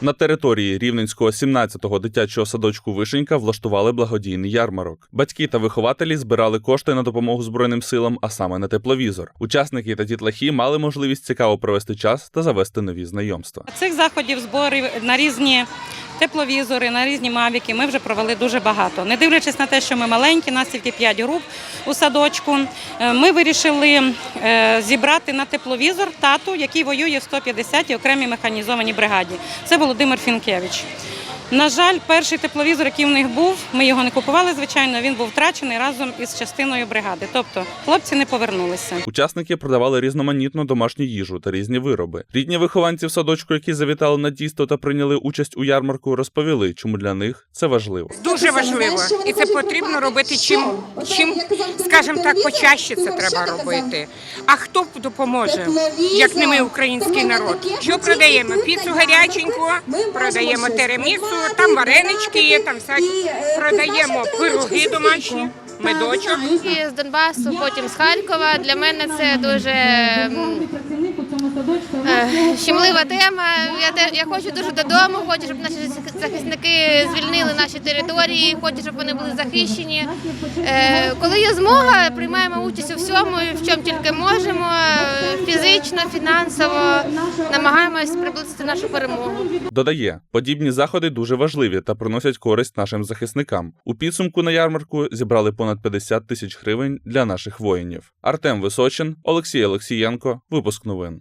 На території Рівненського 17-го дитячого садочку Вишенька влаштували благодійний ярмарок. Батьки та вихователі збирали кошти на допомогу Збройним силам, а саме на тепловізор. Учасники та дітлахи мали можливість цікаво провести час та завести нові знайомства. Цих заходів зборів на різні тепловізори, на різні мавіки ми вже провели дуже багато. Не дивлячись на те, що ми маленькі, нас тільки 5 груп у садочку. е, Ми вирішили е, зібрати на тепловізор тату, який воює в 150-й окремій механізованій бригаді. Це Володимир Фінкевич. На жаль, перший тепловізор, який в них був, ми його не купували, звичайно, він був втрачений разом із частиною бригади. Тобто хлопці не повернулися. Учасники продавали різноманітну домашню їжу та різні вироби. Рідні вихованці в садочку, які завітали на дійство та прийняли участь у ярмарку, розповіли, чому для них це важливо. Дуже важливо, і це потрібно робити чим, чим, скажімо так, почаще це треба робити. А хто допоможе, як не ми, український народ? Що продаємо? Піцу гаряченьку, продаємо теремісу, там варенички є, там всякі. Продаємо пироги домашні, медочок. І з Донбасу, потім з Харкова. Для мене це дуже м, е, щемлива тема. Я, те- я хочу дуже додому, хочу, щоб наші захисники звільнили наші території, хочу, щоб вони були захищені. Е, Коли є змога, приймаємо участь у всьому, в чому тільки можемо, фізично, фінансово, намагаємось приблизити нашу перемогу. Додає, подібні заходи дуже важливі та приносять користь нашим захисникам. У підсумку на ярмарку зібрали понад 50 тисяч гривень для наших воїнів. Артем Височин, Олексій Олексієнко. Випуск новин.